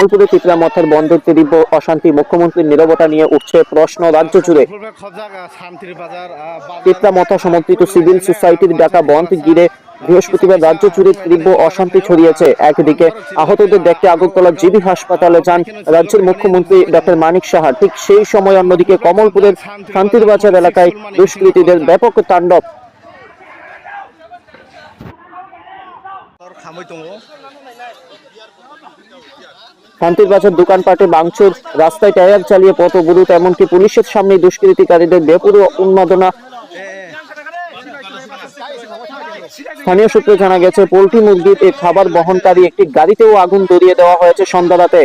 কমলপুরে চিত্রা মথার বন্ধের তীব্র অশান্তি, মুখ্যমন্ত্রীর নিরবতা নিয়ে উঠছে প্রশ্ন রাজ্য জুড়ে। চিত্রা মথা সমর্থিত সিভিল সোসাইটির ডাকা বন্ধ ঘিরে বৃহস্পতিবার রাজ্য জুড়ে তীব্র অশান্তি ছড়িয়েছে। একদিকে আহতদের দেখতে আগরতলা জিবি হাসপাতালে যান রাজ্যের মুখ্যমন্ত্রী ডক্টর মানিক সাহা। ঠিক সেই সময় অন্যদিকে কমলপুরের শান্তির বাজার এলাকায় দুষ্কৃতীদের ব্যাপক তাণ্ডব। শান্তির বাজার দোকানপাটে ভাঙচুর রাস্তায় টায়ার চালিয়ে পথ অবরোধ, এমনকি পুলিশের সামনে দুষ্কৃতিকারীদের বেপুরো উন্মাদনা। স্থানীয় সূত্রে জানা গেছে, পোল্ট্রি মুরগির এই খাবার বহনকারী একটি গাড়িতেও আগুন ধরিয়ে দেওয়া হয়েছে সন্ধ্যা রাতে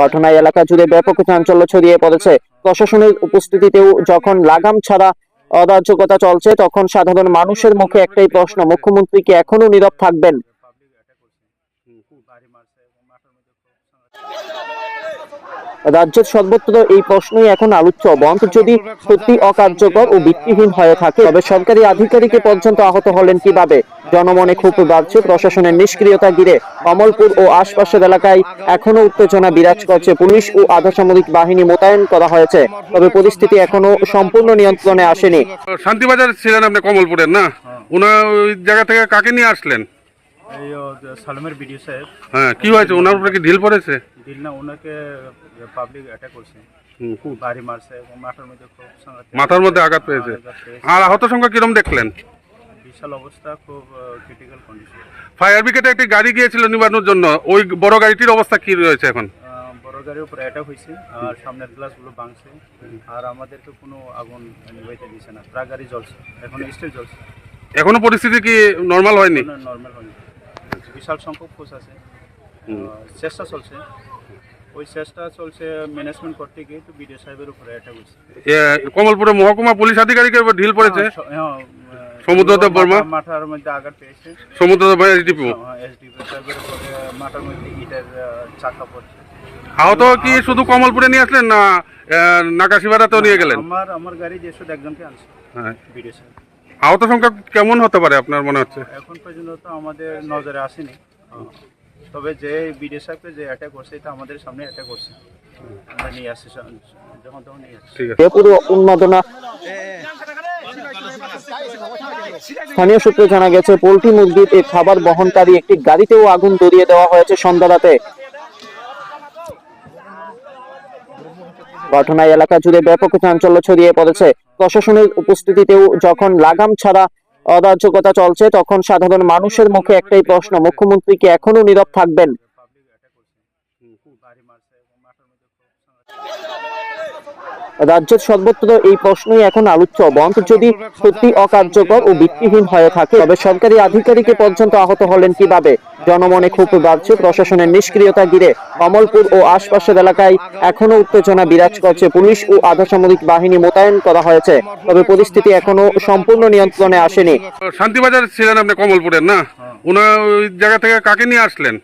ঘটনায় এলাকা জুড়ে ব্যাপক চাঞ্চল্য ছড়িয়ে পড়েছে। প্রশাসনের উপস্থিতিতেও যখন লাগাম ছাড়া অরাজকতা চলছে তখন সাধারণ মানুষের মুখে একটাই প্রশ্ন মুখ্যমন্ত্রী কি এখনও নীরব থাকবেন? রাজ্যের সর্বত্র এই প্রশ্নই এখন আলোচ্য বন্ধ। যদি সত্যি অকার্যকর ও ভিত্তিহীন হয়ে থাকে তবে সরকারি আধিকারিকে পর্যন্ত আহত হলেন কীভাবে? জনমনে খুব বাড়ছে প্রশাসনের নিষ্ক্রিয়তা ঘিরে কমলপুর ও আশপাশের এলাকায় এখনও উত্তেজনা বিরাজ করছে পুলিশ ও আধা সামরিক বাহিনী মোতায়েন করা হয়েছে তবে পরিস্থিতি এখনও সম্পূর্ণ নিয়ন্ত্রণে আসেনি। শান্তিবাজার ছিলেন আপনি কমলপুরের না? ওনার ওই জায়গা থেকে কাকে নিয়ে আসলেন? এই সালমের বিডিও সাহেব। হ্যাঁ কি হয়েছে? ওনার উপরে কি ঢিল পড়েছে? দিল না ওনাকে পাবলিক অ্যাটাক করছে। বাড়ি মারছে এবং মাথার মধ্যে খুব মাথার মধ্যে আঘাত পেয়েছে। আর আহত সংখ্যা কিরম দেখলেন? বিশাল অবস্থা খুব ক্রিটিক্যাল কন্ডিশন ফায়ার ব্রিগেডে একটি গাড়ি গিয়েছিল নিবানোর জন্য। ওই বড় গাড়িটির অবস্থা কি রয়েছে এখন? বড় গাড়ির উপরে অ্যাটাক হয়েছে আর সামনের গ্লাসগুলো ভাঙছে। আর আমাদেরকে কোনো আগুন নিভাইতে না। ট্রাক গাড়ি জ্বলছে। এখন স্টিল জ্বলছে। এখনও পরিস্থিতি কি নর্মাল হয়নি? নর্মাল হয়নি। বিশাল সংখ্যক ফোর্স আছে। চেষ্টা চলছে। ওই চেষ্টা চলছে ম্যানেজমেন্ট করতে গিয়ে তো বিডিও সাহেবের উপরে অ্যাটাক হয়েছে কমলপুরে মহকুমা পুলিশ আধিকারিকের উপর ঢিল পড়েছে? হ্যাঁ, হ্যাঁ, আহ, সমুদ্রদেব বর্মা? মাথার মধ্যে আঘাত পেয়েছে। সমুদ্র এসডিপি এসডিপি সাহেবের উপরে মাথার মধ্যে ইটের চাকা পড়ছে। আহত কি শুধু কমলপুরে নিয়ে আসলেন না নাকাশিবাড়াতেও নিয়ে গেলেন? আমার আমার গাড়ি যে শুধু একজনকে আনছে হ্যাঁ। বিডিও সাহেব। আহত সংখ্যা কেমন হতে পারে আপনার মনে হচ্ছে? এখন পর্যন্ত তো আমাদের নজরে আসেনি। তবে যে বিডিও সাহেবকে যে অ্যাটাক করছে, এটা আমাদের সামনে অ্যাটাক করছে। আমরা নিয়ে আসছি, যখন তখন নিয়ে আসছি। বেপুরো উন্মাদনা। স্থানীয় সূত্রে জানা গেছে, পোল্ট্রি মুরগির এই খাবার বহনকারী একটি গাড়িতেও আগুন ধরিয়ে দেওয়া হয়েছে সন্ধ্যা রাতে। ঘটনায় এলাকা জুড়ে ব্যাপক চাঞ্চল্য ছড়িয়ে পড়েছে। প্রশাসনের উপস্থিতিতেও যখন লাগাম ছাড়া অরাজকতা চলছে তখন সাধারণ মানুষের মুখে একটাই প্রশ্ন মুখ্যমন্ত্রী কি এখনও নীরব থাকবেন পাবলিক অ্যাটাক করছে বাড়ি মারছে এবং মাথার মধ্যে খুব সাংঘাতিক রাজ্যের সর্বত্র এই প্রশ্নই এখন আলোচ্য বন্ধ যদি সত্যি অকার্যকর ও ভিত্তিহীন হয়ে থাকে তবে সরকারি আধিকারিকে পর্যন্ত আহত হলেন কীভাবে? জনমনে খুব বাড়ছে প্রশাসনের নিষ্ক্রিয়তা ঘিরে কমলপুর ও আশপাশের এলাকায় এখনও উত্তেজনা বিরাজ করছে পুলিশ ও আধা সামরিক বাহিনী মোতায়েন করা হয়েছে তবে পরিস্থিতি এখনও সম্পূর্ণ নিয়ন্ত্রণে আসেনি। শান্তিবাজার ছিলেন আপনি কমলপুরের না? ওনার ওই জায়গা থেকে কাকে নিয়ে আসলেন?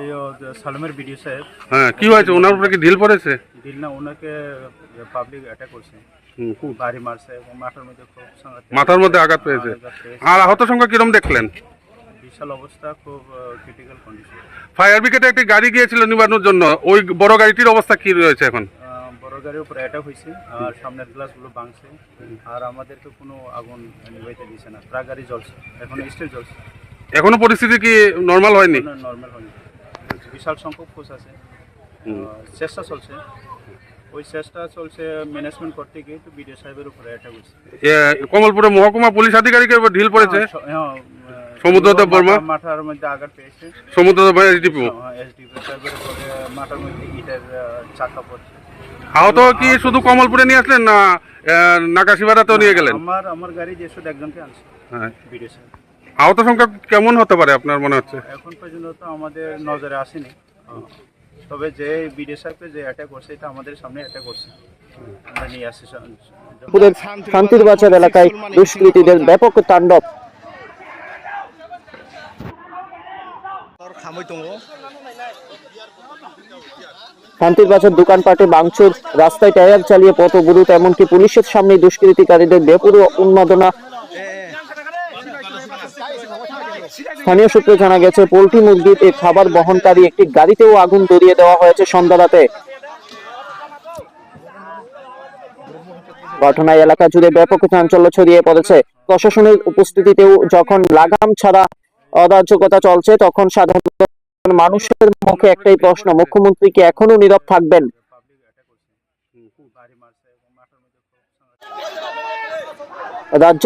এই ও যে সালমের বিডিও সাহেব। হ্যাঁ কি হয়েছে? ওনার উপরে কি ঢিল পড়েছে? দিল না ওনাকে পাবলিক অ্যাটাক করছে খুব। বাড়ি মারছে এবং মাথার মধ্যে খুব মাথার মধ্যে আঘাত পেয়েছে। আর আহত সংখ্যা কিরম দেখলেন? বিশাল অবস্থা খুব ক্রিটিক্যাল কন্ডিশন ফায়ার ব্রিগেডে একটি গাড়ি গিয়েছিল নিবানোর জন্য। ওই বড় গাড়িটির অবস্থা কি রয়েছে এখন? বড় গাড়ির উপরে অ্যাটাক হয়েছে আর সামনের গ্লাসগুলো ভাঙছে। আর আমাদেরকে কোনো আগুন নিভাইতে দিছে না। ট্রাক গাড়ি জ্বলছে এখন স্টিল জ্বলছে। এখনও পরিস্থিতি কি নর্মাল হয়নি? নর্মাল হয়নি। বিশাল সংখ্যক ফোর্স আছে। চেষ্টা চলছে। ওই চেষ্টা চলছে ম্যানেজমেন্ট করতে গিয়ে তো বিডিও সাহেবের উপরে অ্যাটাক হয়েছে। কমলপুরে মহকুমা পুলিশ আধিকারিকের উপর ঢিল পড়েছে? হ্যাঁ, হ্যাঁ, সমুদ্রদেব বর্মা? মাথার মধ্যে আঘাত পেয়েছে। সমুদ্র এসডিপি এসডিপি সাহেবের উপরে মাথার মধ্যে ইটের চাকা পড়ছে। আহত কি শুধু কমলপুরে নিয়ে আসলেন না নাকাশিবাড়াতেও নিয়ে গেলেন? আমার আমার গাড়ি যে শুধু একজনকে আনছে হ্যাঁ। বিডিও সাহেব। আহত সংখ্যা কেমন হতে পারে আপনার মনে হচ্ছে? এখন পর্যন্ত তো আমাদের নজরে আসেনি। তবে যে বিডিও সাহেবকে যে অ্যাটাক করছে, এটা আমাদের সামনে অ্যাটাক করছে। আমরা নিয়ে আসছি শান্তির বাজার এলাকায় দুষ্কৃতীদের ব্যাপক তাণ্ডব। শান্তির বাজার দোকানপাটে ভাঙচুর, রাস্তায় টায়ার চালিয়ে পথ অবরোধ, এমনকি পুলিশের সামনে দুষ্কৃতিকারীদের বেপুরো উন্মাদনা স্থানীয় সূত্রে জানা গেছে, পোল্ট্রি মুরগির খাবার বহনকারী একটি গাড়িতেও আগুন ধরিয়ে দেওয়া হয়েছে সন্ধ্যা রাতে ঘটনায় এলাকা জুড়ে ব্যাপক চাঞ্চল্য ছড়িয়ে পড়েছে। প্রশাসনের উপস্থিতিতেও যখন লাগাম ছাড়া অরাজকতা চলছে, তখন সাধারণ মানুষের মুখে একটাই প্রশ্ন, মুখ্যমন্ত্রী কি এখনও নীরব থাকবেন? রাজ্য